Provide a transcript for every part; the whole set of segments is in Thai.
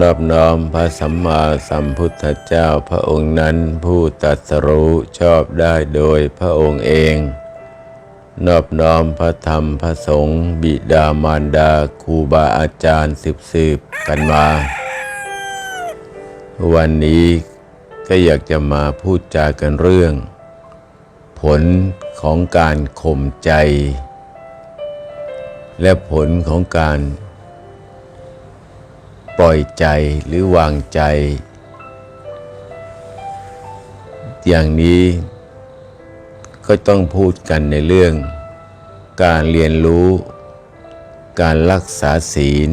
นอบน้อมพระสัมมาสัมพุทธเจ้าพระองค์นั้นผู้ตรัสรู้ชอบได้โดยพระองค์เอง นอบน้อมพระธรรมพระสงฆ์บิดามารดาครูบาอาจารย์สืบสืบๆกันมา วันนี้ก็อยากจะมาพูดจากันเรื่อง ผลของการข่มใจ และผลของการ ปล่อยใจหรือวางใจ อย่างนี้ก็ต้องพูดกันในเรื่อง การเรียนรู้ การรักษาศีล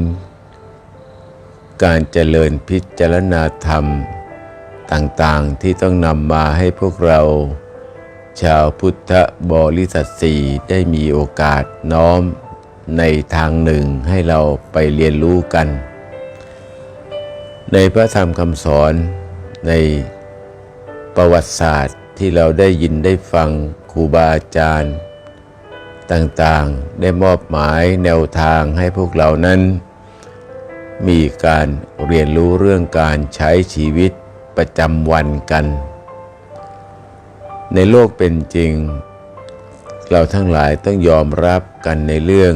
การเจริญพิจารณาธรรมต่างๆที่ต้องนำมาให้พวกเรา ชาวพุทธบริษัทสี่ได้มีโอกาสน้อมในทางหนึ่งให้เราไปเรียนรู้กัน ในพระธรรมคำสอนในประวัติศาสตร์ที่เราได้ยินได้ฟังครูบาอาจารย์ ต่างๆได้มอบหมายแนวทางให้พวกเรานั้น มีการเรียนรู้เรื่องการใช้ชีวิตประจำวันกัน ในโลกเป็นจริง เราทั้งหลายต้องยอมรับกันในเรื่อง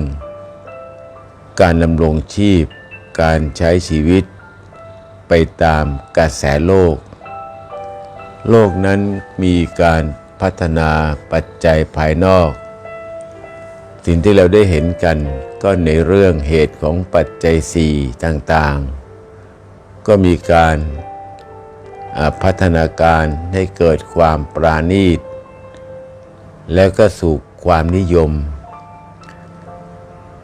การดำรงชีพ การใช้ชีวิต ไปตามกระแสโลก โลกนั้นมีการพัฒนาปัจจัยภายนอก สิ่งที่เราได้เห็นกันก็ในเรื่องเหตุของปัจจัยสี่ต่างๆ ก็มีการพัฒนาการให้เกิดความปราณีต แล้วก็สู่ความนิยม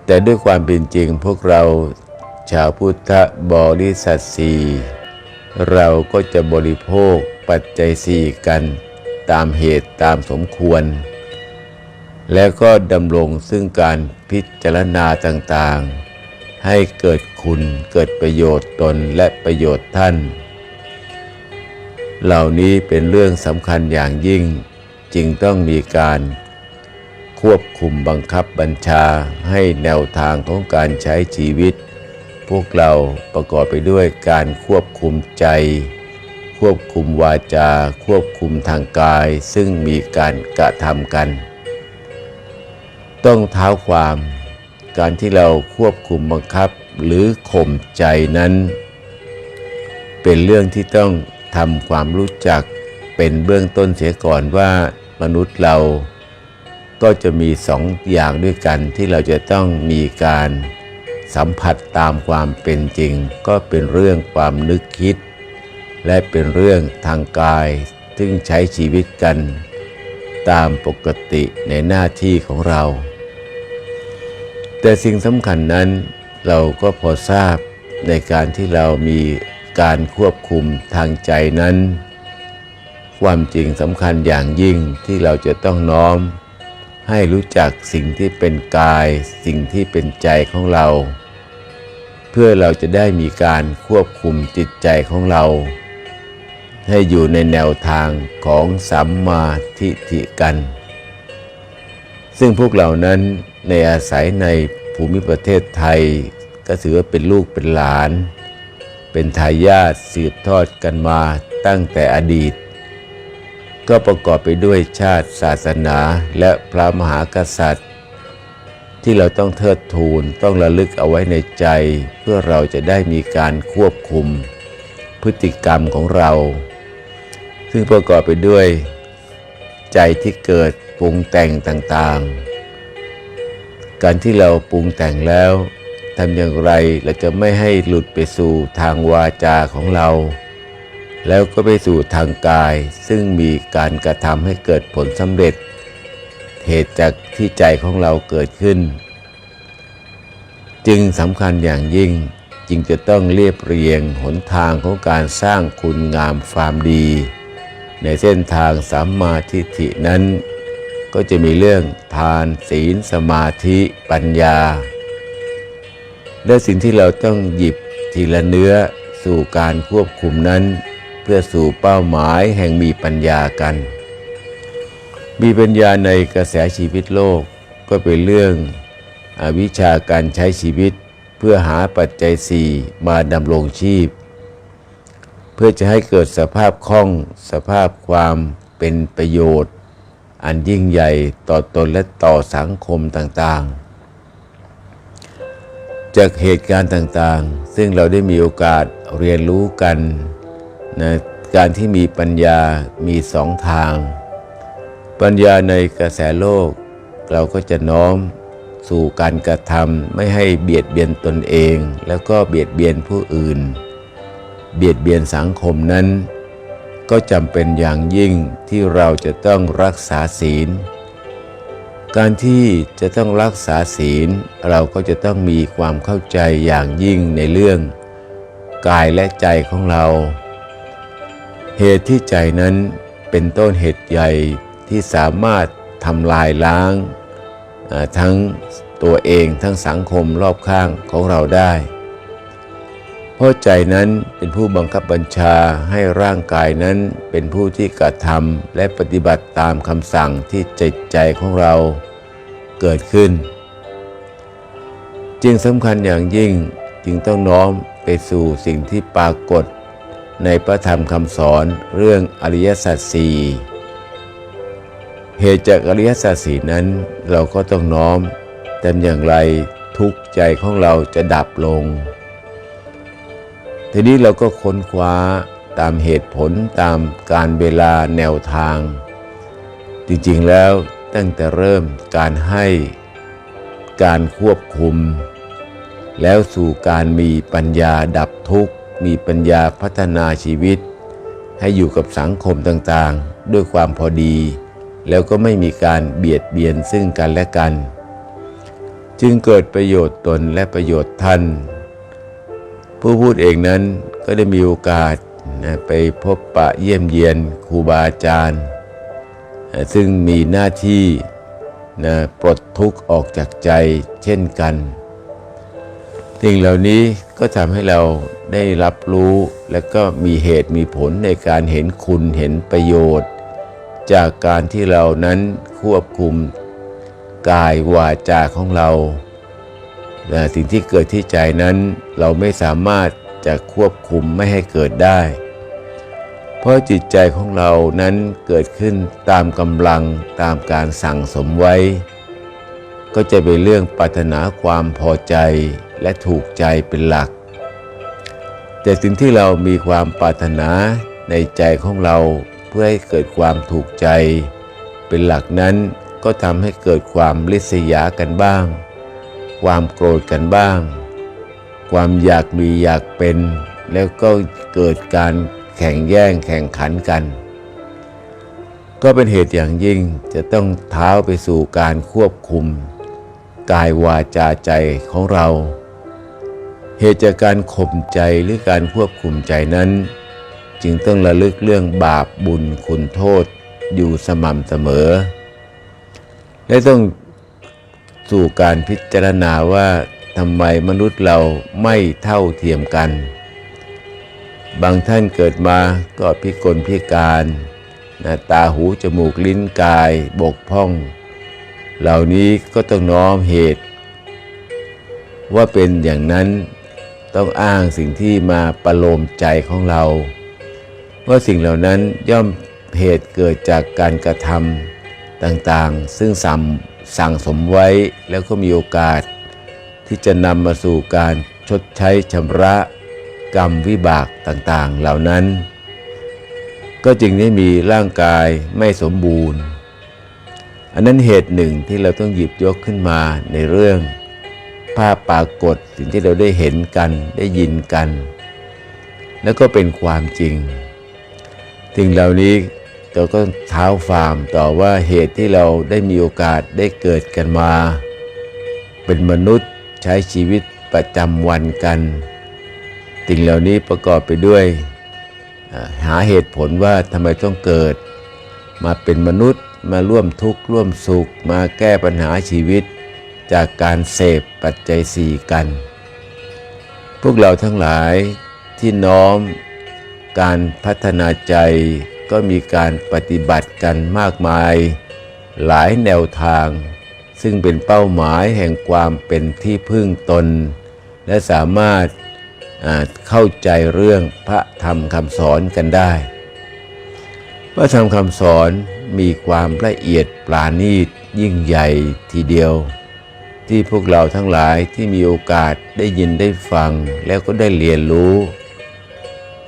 แต่ด้วยความเป็นจริงพวกเรา ชาวพุทธบริษัทสีเราก็จะบริโภคปัจจัยสี่กันตามเหตุตามสมควร แล้วก็ดำรงซึ่งการพิจารณาต่างๆ ให้เกิดคุณเกิดประโยชน์ตนและประโยชน์ท่าน เหล่านี้เป็นเรื่องสำคัญอย่างยิ่ง จึงต้องมีการควบคุมบังคับบัญชาให้แนวทางของการใช้ชีวิต พวกเราประกอบไปด้วยการควบคุมใจ ควบคุมวาจา ควบคุมทางกาย ซึ่งมีการกระทำกัน ต้องเท้าความ การที่เราควบคุมบังคับหรือข่มใจนั้น เป็นเรื่องที่ต้องทำความรู้จักเป็นเบื้องต้นเสียก่อนว่ามนุษย์เราก็จะมีสองอย่างด้วยกันที่เราจะต้องมีการ สัมผัสตามความเป็นจริง ก็เป็นเรื่องความนึกคิด และเป็นเรื่องทางกาย ซึ่งใช้ชีวิตกัน ตามปกติในหน้าที่ของเรา แต่สิ่งสำคัญนั้นเราก็พอทราบในการที่เรามีการควบคุมทางใจนั้น ความจริงสำคัญอย่างยิ่งที่เราจะต้องน้อมให้รู้จักสิ่งที่เป็นกาย สิ่งที่เป็นใจของเรา พื่อเราจะได้มีการควบคุมจิตใจของเรา ให้อยู่ในแนวทางของสัมมาทิฏฐิกัน ซึ่งพวกเรานั้นในอาศัยในภูมิประเทศไทย ก็ถือว่าเป็นลูกเป็นหลาน เป็นทายาทสืบทอดกันมาตั้งแต่อดีต ก็ประกอบไปด้วยชาติศาสนาและพระมหากษัตริย์ ที่เราต้องเทิดทูนต้องระลึกเอาไว้ในใจ เพื่อเราจะได้มีการควบคุม พฤติกรรมของเรา ซึ่งประกอบไปด้วย ใจที่เกิดปรุงแต่งต่างๆ การที่เราปรุงแต่งแล้วทำอย่างไรเราจะไม่ให้หลุดไปสู่ทางวาจาของเรา แล้วก็ไปสู่ทางกาย ซึ่งมีการกระทำให้เกิดผลสำเร็จ เหตุจากที่ใจของเราเกิดขึ้น จึงสำคัญอย่างยิ่งจึงจะต้องเรียบเรียงหนทางของการสร้างคุณงามความดี ในเส้นทางสัมมาทิฏฐินั้น ก็จะมีเรื่องทานศีลสมาธิปัญญา และสิ่งที่เราต้องหยิบทีละเนื้อสู่การควบคุมนั้น เพื่อสู่เป้าหมายแห่งมีปัญญากัน มีปัญญาในกระแสชีวิตโลกก็เป็นเรื่องอวิชาการใช้ชีวิตเพื่อหาปัจจัยสี่มาดำรงชีพ เพื่อจะให้เกิดสภาพคล่องสภาพความเป็นประโยชน์ อันยิ่งใหญ่ต่อตนและต่อสังคมต่างๆ จากเหตุการณ์ต่างๆ ซึ่งเราได้มีโอกาสเรียนรู้กันนะการที่มีปัญญามีสองทาง ปัญญาในกระแสโลก เราก็จะน้อมสู่การกระทำไม่ให้เบียดเบียนตนเอง แล้วก็เบียดเบียนผู้อื่น เบียดเบียนสังคมนั้น ก็จำเป็นอย่างยิ่งที่เราจะต้องรักษาศีล การที่จะต้องรักษาศีล เราก็จะต้องมีความเข้าใจอย่างยิ่งในเรื่อง กายและใจของเรา เหตุที่ใจนั้นเป็นต้นเหตุใหญ่ ที่สามารถทำลายล้างทั้งตัวเองทั้งสังคมรอบข้างของเราได้ เพราะใจนั้นเป็นผู้บังคับบัญชาให้ร่างกายนั้นเป็นผู้ที่กระทำและปฏิบัติตามคำสั่งที่จิตใจของเราเกิดขึ้น จึงสำคัญอย่างยิ่งจึงต้องน้อมไปสู่สิ่งที่ปรากฏในพระธรรมคำสอนเรื่องอริยสัจสี่ เหตุจากอริยสัจสี่นั้นเราก็ต้องน้อมทำอย่างไรทุกข์ใจของเราจะดับลง ทีนี้เราก็ค้นคว้าตามเหตุผลตามการเวลาแนวทาง จริงๆแล้วตั้งแต่เริ่มการให้การควบคุม แล้วสู่การมีปัญญาดับทุกข์ มีปัญญาพัฒนาชีวิต ให้อยู่กับสังคมต่างๆ ด้วยความพอดี แล้วก็ไม่มีการเบียดเบียนซึ่งกันและกัน จึงเกิดประโยชน์ตนและประโยชน์ท่าน ผู้พูดเองนั้นก็ได้มีโอกาสไปพบปะเยี่ยมเยียนครูบาอาจารย์ ซึ่งมีหน้าที่นะปลดทุกข์ออกจากใจเช่นกัน สิ่งเหล่านี้ก็ทำให้เราได้รับรู้ และก็มีเหตุมีผลในการเห็นคุณเห็นประโยชน์ จากการที่เรานั้นควบคุมกายวาจาของเราแต่สิ่งที่เกิดที่ใจนั้นเราไม่สามารถจะควบคุมไม่ให้เกิดได้ เพราะจิตใจของเรานั้นเกิดขึ้นตามกำลังตามการสั่งสมไว้ ก็จะเป็นเรื่องปรารถนาความพอใจและถูกใจเป็นหลัก แต่สิ่งที่เรามีความปรารถนาในใจของเรา พื่อให้เกิดความถูกใจ เป็นหลักนั้นก็ทำให้เกิดความริษยากันบ้าง ความโกรธกันบ้าง ความอยากมีอยากเป็น แล้วก็เกิดการแข่งแย่งแข่งขันกัน ก็เป็นเหตุอย่างยิ่งจะต้องเท้าไปสู่การควบคุม กายวาจาใจของเรา เหตุจากการข่มใจหรือการควบคุมใจนั้น จึงต้องระลึกเรื่องบาปบุญคุณโทษอยู่สม่ำเสมอ และต้องสู่การพิจารณาว่าทำไมมนุษย์เราไม่เท่าเทียมกัน บางท่านเกิดมาก็พิกลพิการนะตาหูจมูกลิ้นกายบกพร่อง เหล่านี้ก็ต้องน้อมเหตุ ว่าเป็นอย่างนั้นต้องอ้างสิ่งที่มาประโลมใจของเรา ว่าสิ่งเหล่านั้นย่อมเหตุเกิดจากการกระทำต่างๆ ซึ่งสั่งสั่งสมไว้แล้วก็มีโอกาส ที่จะนำมาสู่การชดใช้ชำระกรรมวิบากต่างๆ เหล่านั้น ก็จึงได้มีร่างกายไม่สมบูรณ์ อันนั้นเหตุหนึ่งที่เราต้องหยิบยกขึ้นมาในเรื่อง ภาพปรากฏสิ่งที่เราได้เห็นกันได้ยินกัน แล้วก็เป็นความจริง สิ่งเหล่านี้เราก็เท้าฟาร์มต่อว่าเหตุที่เราได้มีโอกาสได้เกิดกันมา เป็นมนุษย์ใช้ชีวิตประจำวันกันสิ่งเหล่านี้ประกอบไปด้วย หาเหตุผลว่าทำไมต้องเกิด มาเป็นมนุษย์มาร่วมทุกข์ร่วมสุข มาแก้ปัญหาชีวิต จากการเสพปัจจัยสี่กัน พวกเราทั้งหลายที่น้อม การพัฒนาใจก็มีการปฏิบัติกันมากมาย หลายแนวทาง ซึ่งเป็นเป้าหมายแห่งความเป็นที่พึ่งตน และสามารถเข้าใจเรื่องพระธรรมคำสอนกันได้ พระธรรมคำสอนมีความละเอียดปราณีตยิ่งใหญ่ทีเดียว ที่พวกเราทั้งหลายที่มีโอกาสได้ยินได้ฟังแล้วก็ได้เรียนรู้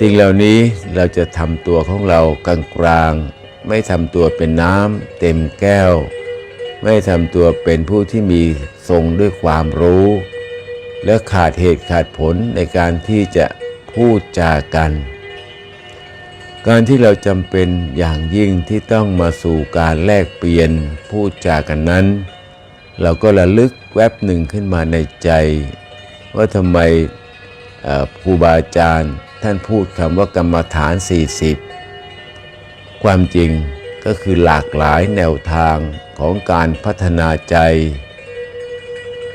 สิ่งเหล่านี้เราจะทำตัวของเรากลางกลางๆไม่ทำตัวเป็นน้ำเต็มแก้ว ไม่ทำตัวเป็นผู้ที่มีทรงด้วยความรู้ และขาดเหตุขาดผลในการที่จะพูดจากัน การที่เราจำเป็นอย่างยิ่งที่ต้องมาสู่การแลกเปลี่ยนพูดจากันนั้น เราก็ระลึกแวบหนึ่งขึ้นมาในใจ ว่าทำไมครูบาอาจารย์ ท่านพูดคำว่ากรรมฐาน 40 ความจริงก็คือหลากหลายแนวทางของการพัฒนาใจ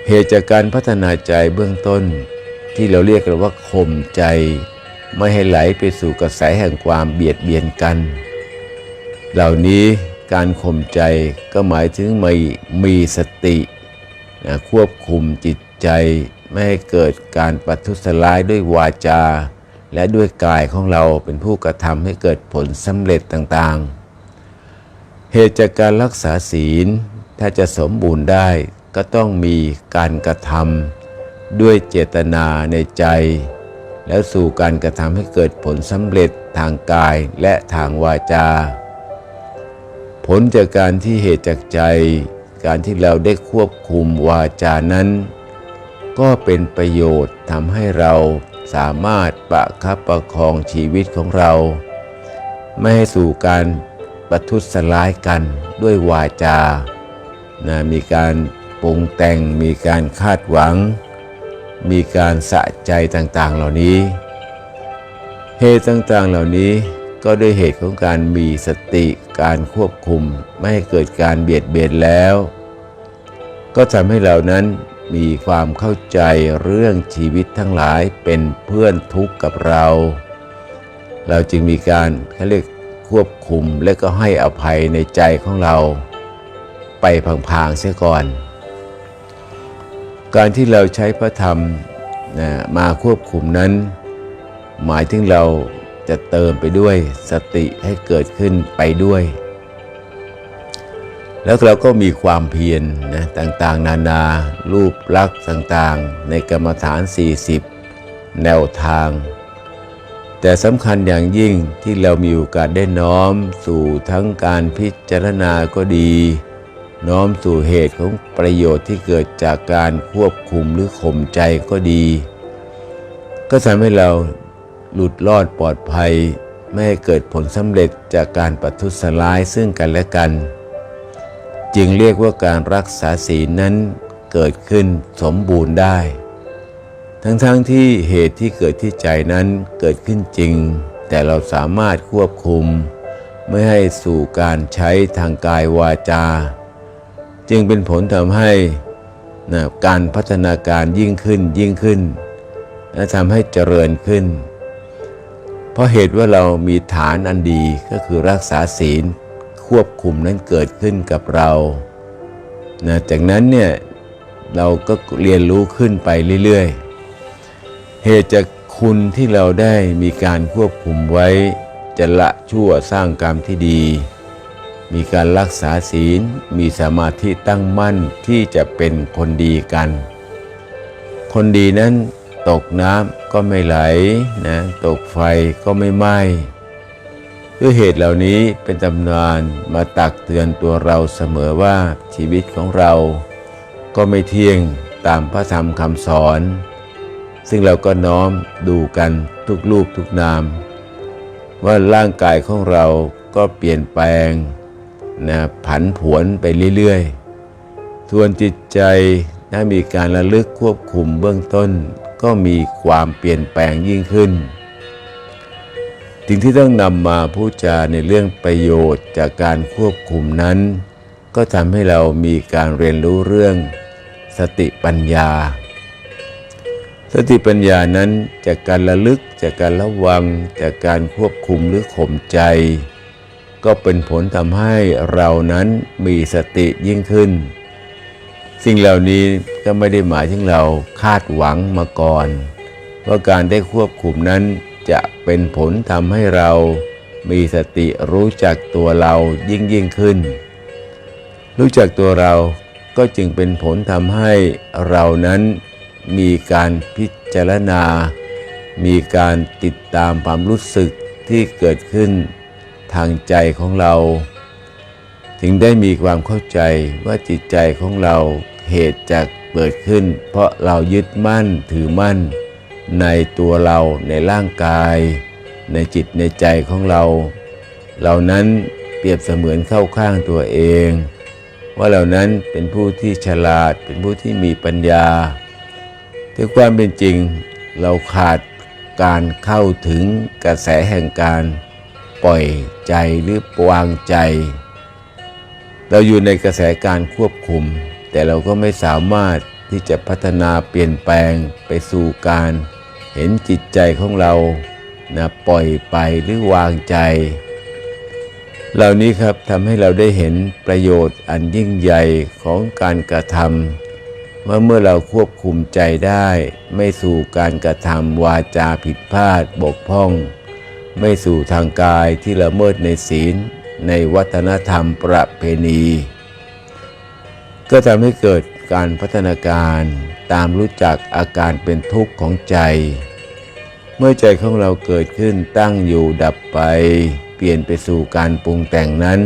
เหตุจากการพัฒนาใจเบื้องต้น ที่เราเรียกกันว่าข่มใจ ไม่ให้ไหลไปสู่กระแสแห่งความเบียดเบียนกัน เหล่านี้การข่มใจก็หมายถึงมีมีสตินะควบคุมจิตใจ ไม่ให้เกิดการปัทุษร้ายด้วยวาจา และด้วยกายของเราเป็นผู้กระทำให้เกิดผลสำเร็จต่างๆ เหตุจากการรักษาศีลถ้าจะสมบูรณ์ได้ก็ต้องมีการกระทำด้วยเจตนาในใจ แล้วสู่การกระทำให้เกิดผลสำเร็จทางกายและทางวาจา ผลจากการที่เหตุจากใจ การที่เราได้ควบคุมวาจานั้น ก็เป็นประโยชน์ทำให้เรา สามารถประคับประคองชีวิตของเรา ไม่ให้สู่การประทุษร้ายกันด้วยวาจานะมีการปรุงแต่งมีการคาดหวัง มีการสะใจต่างๆเหล่านี้ เหตุต่างๆเหล่านี้ก็ด้วยเหตุของการมีสติการควบคุม ไม่ให้เกิดการเบียดเบียนแล้ว ก็ทำให้เรานั้น มีความเข้าใจเรื่องชีวิตทั้งหลายเป็นเพื่อนทุกข์กับเรา เราจึงมีการเขาเรียกควบคุมและก็ให้อภัยในใจของเรา ไปพางๆเสียก่อน การที่เราใช้พระธรรมนะมาควบคุมนั้น หมายถึงเราจะเติมไปด้วยสติให้เกิดขึ้นไปด้วย แล้วเราก็มีความเพียรนะต่างๆ นานา รูปลักษณ์ต่างๆ ในกรรมฐาน 40 แนวทาง แต่สำคัญอย่างยิ่งที่เรามีโอกาสได้น้อมสู่ทั้งการพิจารณาก็ดี น้อมสู่เหตุของประโยชน์ที่เกิดจากการควบคุมหรือข่มใจก็ดี ก็ทำให้เราหลุดรอดปลอดภัย ไม่ให้เกิดผลสำเร็จจากการปัทุษร้ายซึ่งกันและกัน จึงเรียกว่าการรักษาศีลนั้นเกิดขึ้นสมบูรณ์ได้ ทั้งๆทที่เหตุที่เกิดที่ใจนั้นเกิดขึ้นจริง แต่เราสามารถควบคุม ไม่ให้สู่การใช้ทางกายวาจา จึงเป็นผลทำให้นะการพัฒนาการยิ่งขึ้นยิ่งขึ้น และทำให้เจริญขึ้น เพราะเหตุว่าเรามีฐานอันดีก็คือรักษาศีล ควบคุมนั้นเกิดขึ้นกับเรานะจากนั้นเนี่ยเราก็เรียนรู้ขึ้นไปเรื่อยๆ เหตุจากคุณที่เราได้มีการควบคุมไว้ จะละชั่วสร้างกรรมที่ดี มีการรักษาศีล มีสมาธิตั้งมั่นที่จะเป็นคนดีกัน คนดีนั้นตกน้ำก็ไม่ไหลนะตกไฟก็ไม่ไหม้ ด้วยเหตุเหล่านี้เป็นตำนานมาตักเตือนตัวเราเสมอว่าชีวิตของเรา ก็ไม่เที่ยงตามพระธรรมคำสอน ซึ่งเราก็น้อมดูกันทุกรูปทุกนาม ว่าร่างกายของเราก็เปลี่ยนแปลงนะผันผวนไปเรื่อยๆส่วนจิตใจถ้ามีการระลึกควบคุมเบื้องต้น ก็มีความเปลี่ยนแปลงยิ่งขึ้น สิ่งที่ต้องนำมาพูดจาในเรื่องประโยชน์จากการควบคุมนั้น ก็ทำให้เรามีการเรียนรู้เรื่อง สติปัญญา สติปัญญานั้นจากการระลึกจากการระวังจากการควบคุมหรือข่มใจ ก็เป็นผลทำให้เรานั้นมีสติยิ่งขึ้น สิ่งเหล่านี้ก็ไม่ได้หมายถึงเราคาดหวังมาก่อน ว่าการได้ควบคุมนั้น จะเป็นผลทำให้เรามีสติรู้จักตัวเรายิ่งยิ่งขึ้น รู้จักตัวเราก็จึงเป็นผลทำให้เรานั้นมีการพิจารณา มีการติดตามความรู้สึกที่เกิดขึ้นทางใจของเรา จึงได้มีความเข้าใจว่าจิตใจของเราเหตุจากเกิดขึ้น เพราะเรายึดมั่นถือมั่น ในตัวเราในร่างกาย ในจิตในใจของเรา เหล่านั้นเปรียบเสมือนเข้าข้างตัวเอง ว่าเหล่านั้นเป็นผู้ที่ฉลาดเป็นผู้ที่มีปัญญาแต่ความเป็นจริงเราขาดการเข้าถึงกระแสแห่งการปล่อยใจหรือวางใจ เราอยู่ในกระแสการควบคุม แต่เราก็ไม่สามารถที่จะพัฒนาเปลี่ยนแปลงไปสู่การ เห็นจิตใจของเรานะปล่อยไปหรือวางใจ เหล่านี้ครับทำให้เราได้เห็นประโยชน์อันยิ่งใหญ่ของการกระทำว่าเมื่อเราควบคุมใจได้ ไม่สู่การกระทำวาจาผิดพลาดบกพร่อง ไม่สู่ทางกายที่ละเมิดในศีล ในวัฒนธรรมประเพณี ก็ทำให้เกิด การพัฒนาการตามรู้จักอาการเป็นทุกข์ของใจ เมื่อใจของเราเกิดขึ้นตั้งอยู่ดับไป เปลี่ยนไปสู่การปรุงแต่งนั้น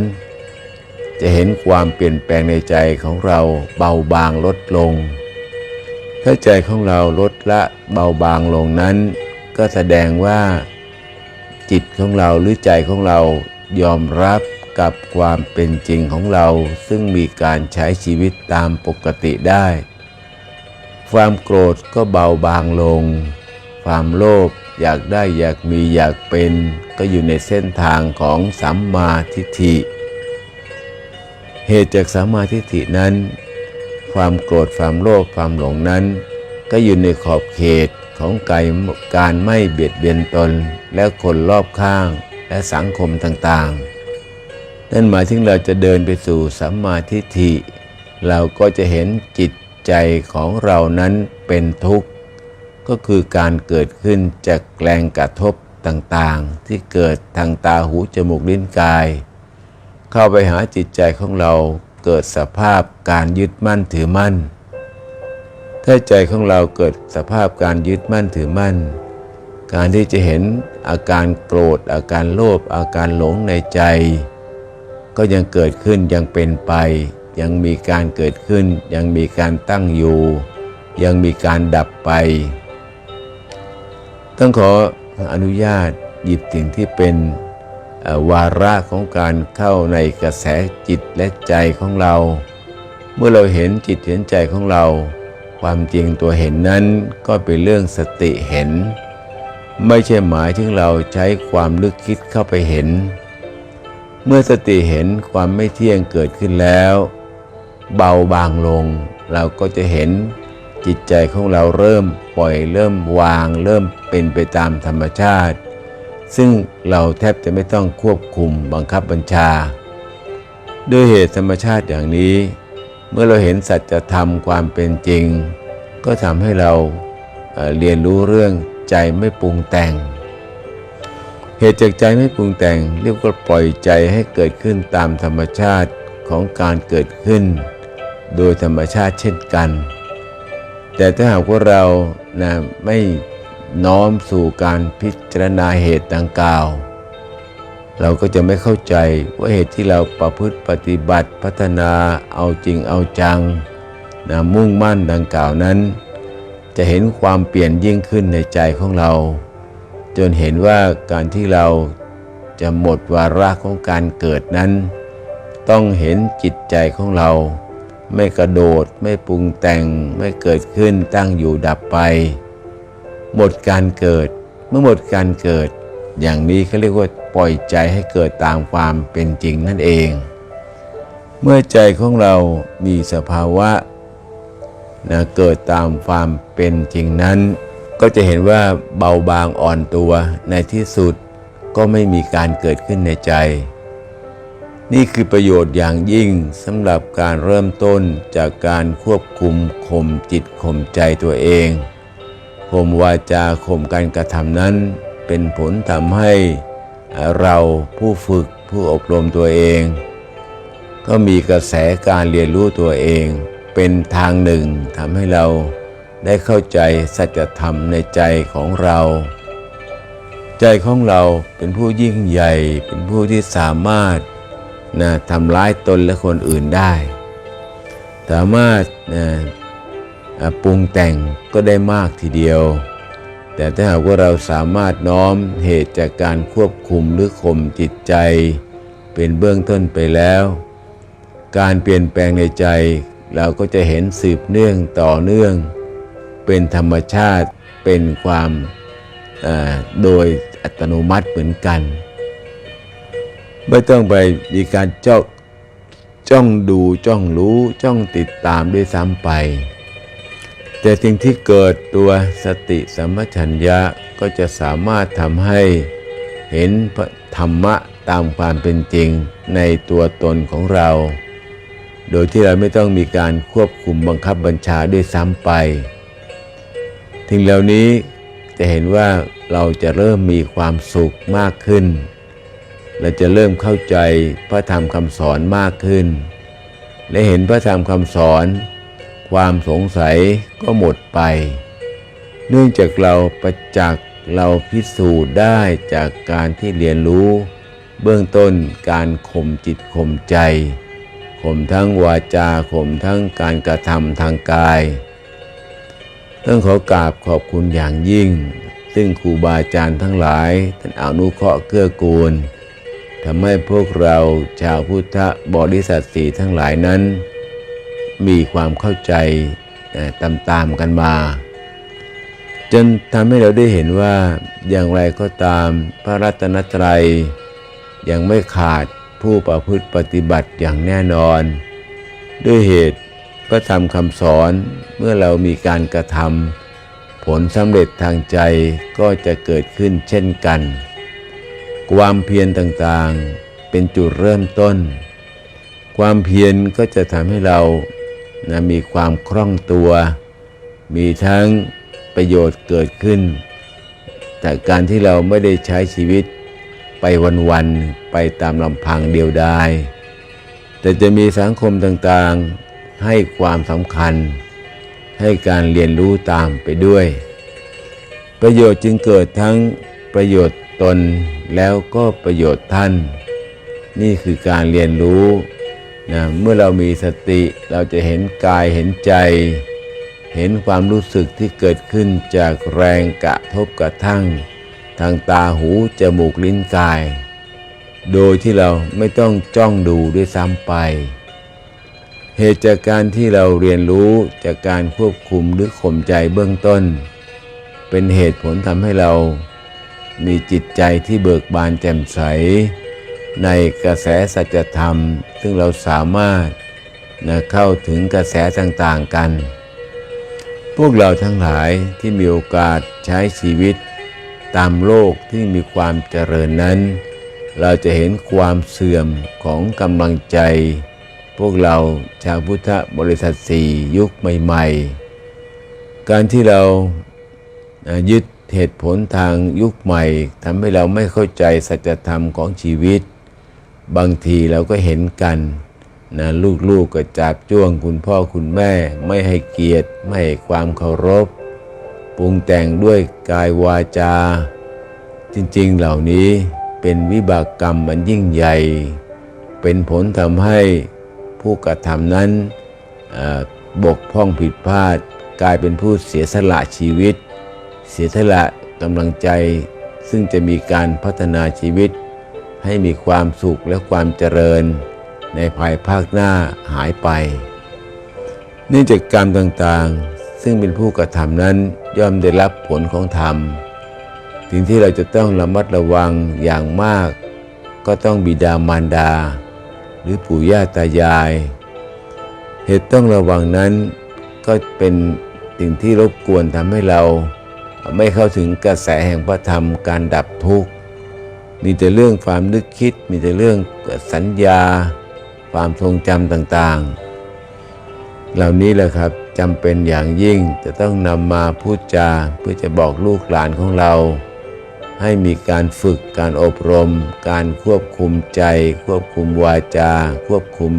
จะเห็นความเปลี่ยนแปลงในใจของเราเบาบางลดลง ถ้าใจของเราลดละเบาบางลงนั้น ก็แสดงว่า จิตของเราหรือใจของเรายอมรับ กับความเป็นจริงของเราซึ่งมีการใช้ชีวิตตามปกติได้ ความโกรธก็เบาบางลง ความโลภอยากได้อยากมีอยากเป็นก็อยู่ในเส้นทางของสัมมาทิฏฐิ เหตุจากสัมมาทิฏฐินั้น ความโกรธความโลภความหลงนั้น ก็อยู่ในขอบเขตของกายการไม่เบียดเบียนตนและคนรอบข้างและสังคมต่างๆ นั่นหมายถึงเราจะเดินไปสู่สัมมาทิฏฐิ เราก็จะเห็นจิตใจของเรานั้นเป็นทุกข์ ก็คือการเกิดขึ้นจากแรงกระทบต่างๆ ที่เกิดทางตาหูจมูกลิ้นกาย เข้าไปหาจิตใจของเราเกิดสภาพการยึดมั่นถือมั่น ถ้าใจของเราเกิดสภาพการยึดมั่นถือมั่น การที่จะเห็นอาการโกรธอาการโลภอาการหลงในใจ ก็ยังเกิดขึ้นยังเป็นไป ยังมีการเกิดขึ้น ยังมีการตั้งอยู่ ยังมีการดับไป ต้องขออนุญาตหยิบสิ่งที่เป็นวาระของการเข้าในกระแสจิตและใจของเรา เมื่อเราเห็นจิตเห็นใจของเรา ความจริงตัวเห็นนั้นก็เป็นเรื่องสติเห็น ไม่ใช่หมายถึงเราใช้ความนึกคิดเข้าไปเห็น เมื่อสติเห็นความไม่เที่ยงเกิดขึ้นแล้ว เบาบางลง เราก็จะเห็นจิตใจของเราเริ่มปล่อยเริ่มวาง เริ่มเป็นไปตามธรรมชาติ ซึ่งเราแทบจะไม่ต้องควบคุมบังคับบัญชา ด้วยเหตุธรรมชาติอย่างนี้ เมื่อเราเห็นสัจธรรมความเป็นจริง ก็ทำให้เราเอ่อเรียนรู้เรื่องใจไม่ปรุงแต่ง เหตุจากใจไม่ปรุงแต่งเรียกว่าปล่อยใจให้เกิดขึ้นตามธรรมชาติของการเกิดขึ้น โดยธรรมชาติเช่นกัน แต่ถ้าหากว่าเรานะไม่น้อมสู่การพิจารณาเหตุดังกล่าว เราก็จะไม่เข้าใจว่าเหตุที่เราประพฤติปฏิบัติพัฒนาเอาจริงเอาจังนะมุ่งมั่นดังกล่าวนั้น จะเห็นความเปลี่ยนยิ่งขึ้นในใจของเรา จนเห็นว่าการที่เราจะหมดวาระของการเกิดนั้น ต้องเห็นจิตใจของเรา ไม่กระโดดไม่ปรุงแต่งไม่เกิดขึ้นตั้งอยู่ดับไป หมดการเกิดเมื่อหมดการเกิด อย่างนี้เขาเรียกว่าปล่อยใจให้เกิดตามความเป็นจริงนั่นเอง เมื่อใจของเรามีสภาวะนะเกิดตามความเป็นจริงนั้น ก็จะเห็นว่าเบาบางอ่อนตัวในที่สุดก็ไม่มีการเกิดขึ้นในใจ นี่คือประโยชน์อย่างยิ่งสำหรับการเริ่มต้นจากการควบคุมข่มจิตข่มใจตัวเองข่มวาจาข่มการกระทำนั้น เป็นผลทำให้เราผู้ฝึกผู้อบรมตัวเอง ก็มีกระแสการเรียนรู้ตัวเอง เป็นทางหนึ่งทำให้เรา ได้เข้าใจสัจธรรมในใจของเรา ใจของเราเป็นผู้ยิ่งใหญ่ เป็นผู้ที่สามารถนะทำร้ายตนและคนอื่นได้ สามารถนะปรุงแต่งก็ได้มากทีเดียว แต่ถ้าหากว่าเราสามารถน้อมเหตุจากการควบคุมหรือข่มจิตใจ เป็นเบื้องต้นไปแล้ว การเปลี่ยนแปลงในใจเราก็จะเห็นสืบเนื่องต่อเนื่อง เป็นธรรมชาติเป็นความโดยอัตโนมัติเหมือนกัน ไม่ต้องไปมีการจ้องจ้องดูจ้องรู้จ้องติดตามด้วยซ้ำไป แต่สิ่งที่เกิดตัวสติสัมปชัญญะก็จะสามารถทำให้เห็นธรรมะตามความเป็นจริงในตัวตนของเรา โดยที่เราไม่ต้องมีการควบคุมบังคับบัญชาด้วยซ้ำไป ทิ้งเหล่านี้จะเห็นว่าเราจะเริ่มมีความสุขมากขึ้นเราจะเริ่มเข้าใจพระธรรมคำสอนมากขึ้น และเห็นพระธรรมคำสอน ความสงสัยก็หมดไป เนื่องจากเราประจักษ์เราพิสูจน์ได้จากการที่เรียนรู้ เบื้องต้นการข่มจิตข่มใจข่มทั้งวาจาข่มทั้งการกระทำทางกาย ต้องขอกราบขอบคุณอย่างยิ่ง ซึ่งครูบาอาจารย์ทั้งหลายท่านอนุเคราะห์เกื้อกูลทำให้พวกเราชาวพุทธบริษัทสีทั้งหลายนั้น มีความเข้าใจตามตามๆกันมา จนทำให้เราได้เห็นว่าอย่างไรก็ตามพระรัตนตรัย ยังไม่ขาดผู้ประพฤติปฏิบัติอย่างแน่นอน ด้วยเหตุ พระธรรมคำสอนเมื่อเรามีการกระทำผลสำเร็จทางใจก็จะเกิดขึ้นเช่นกัน ความเพียรต่างๆเป็นจุดเริ่มต้น ความเพียรก็จะทำให้เรานะมีความคล่องตัว มีทั้งประโยชน์เกิดขึ้น จากการที่เราไม่ได้ใช้ชีวิตไปวันๆไปตามลำพังเดียวดายแต่จะมีสังคมต่างๆ ให้ความสำคัญ ให้การเรียนรู้ตามไปด้วย ประโยชน์จึงเกิดทั้งประโยชน์ตนแล้วก็ประโยชน์ท่าน นี่คือการเรียนรู้นะเมื่อเรามีสติเราจะเห็นกายเห็นใจ เห็นความรู้สึกที่เกิดขึ้นจากแรงกระทบกระทั่ง ทางตาหูจมูกลิ้นกาย โดยที่เราไม่ต้องจ้องดูด้วยซ้ำไป เหตุจากการที่เราเรียนรู้จากการควบคุมหรือข่มใจเบื้องต้น เป็นเหตุผลทำให้เรามีจิตใจที่เบิกบานแจ่มใส ในกระแสสัจธรรม ซึ่งเราสามารถนะเข้าถึงกระแสต่างๆกัน พวกเราทั้งหลายที่มีโอกาสใช้ชีวิต ตามโลกที่มีความเจริญนั้น เราจะเห็นความเสื่อมของกำลังใจ พวกเราชาวพุทธบริษัทสี่ยุคใหม่ ๆ การที่เรายึดเหตุผลทางยุคใหม่ทำให้เราไม่เข้าใจสัจธรรมของชีวิต บางทีเราก็เห็นกันนะลูกๆก็จับจ้วงคุณพ่อคุณแม่ ไม่ให้เกียรติ ไม่ให้ความเคารพ ปรุงแต่งด้วยกายวาจา จริงๆเหล่านี้เป็นวิบากกรรมมันยิ่งใหญ่ เป็นผลทำให้ ผู้กระทำนั้นบกพร่องผิดพลาด กลายเป็นผู้เสียสละชีวิต เสียสละกำลังใจ ซึ่งจะมีการพัฒนาชีวิต ให้มีความสุขและความเจริญ ในภายภาคหน้าหายไป เนื่องจากกรรมต่างๆ ซึ่งเป็นผู้กระทำนั้นย่อมได้รับผลของธรรมสิ่งที่เราจะต้องระมัดระวังอย่างมาก ก็ต้องบิดามารดา รือปู่ย่าตายาย เหตุต้องระวังนั้นก็เป็นสิ่งที่รบกวนทำให้เราไม่เข้าถึงกระแสแห่งพระธรรมการดับทุกข์ มีแต่เรื่องความนึกคิด มีแต่เรื่องสัญญา ความทรงจำต่างๆ เหล่านี้แหละครับจำเป็นอย่างยิ่งจะต้องนำมาพูดจาเพื่อจะบอกลูกหลานของเรา ให้มีการฝึกการอบรม การควบคุมใจ ควบคุมวาจา ควบคุม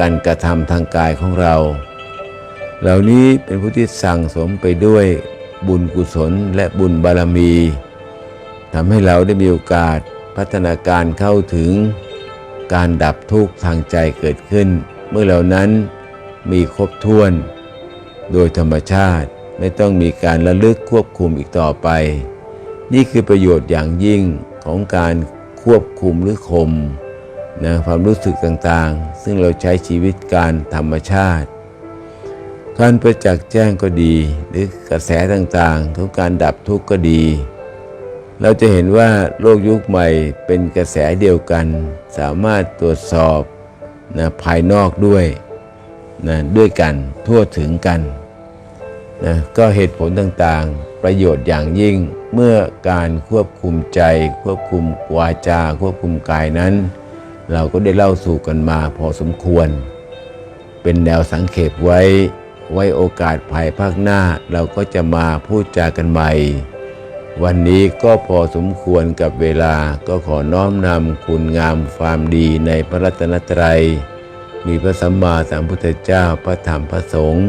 การกระทำทางกายของเรา เหล่านี้เป็นผู้ที่สั่งสมไปด้วยบุญกุศลและบุญบารมีทำให้เราได้มีโอกาสพัฒนาการเข้าถึงการดับทุกข์ทางใจเกิดขึ้น เมื่อเหล่านั้นมีครบถ้วน โดยธรรมชาติไม่ต้องมีการระลึกควบคุมอีกต่อไป นี่คือประโยชน์อย่างยิ่งของการควบคุมหรือข่มนะความรู้สึกต่างๆ ซึ่งเราใช้ชีวิตการธรรมชาติ การประจักษ์แจ้งก็ดี หรือกระแสต่างๆของการดับทุกข์ก็ดี เราจะเห็นว่าโลกยุคใหม่เป็นกระแสเดียวกัน สามารถตรวจสอบนะภายนอกด้วยนะด้วยกันทั่วถึงกันนะก็เหตุผลต่างๆ ประโยชน์อย่างยิ่ง เมื่อการควบคุมใจ ควบคุมวาจา ควบคุมกายนั้น เราก็ได้เล่าสู่กันมาพอสมควร เป็นแนวสังเขปไว้ ไว้โอกาสภายภาคหน้าเราก็จะมาพูดจากันใหม่ วันนี้ก็พอสมควรกับเวลาก็ขอน้อมนำคุณงามความดีในพระรัตนตรัย มีพระสัมมาสัมพุทธเจ้าพระธรรมพระสงฆ์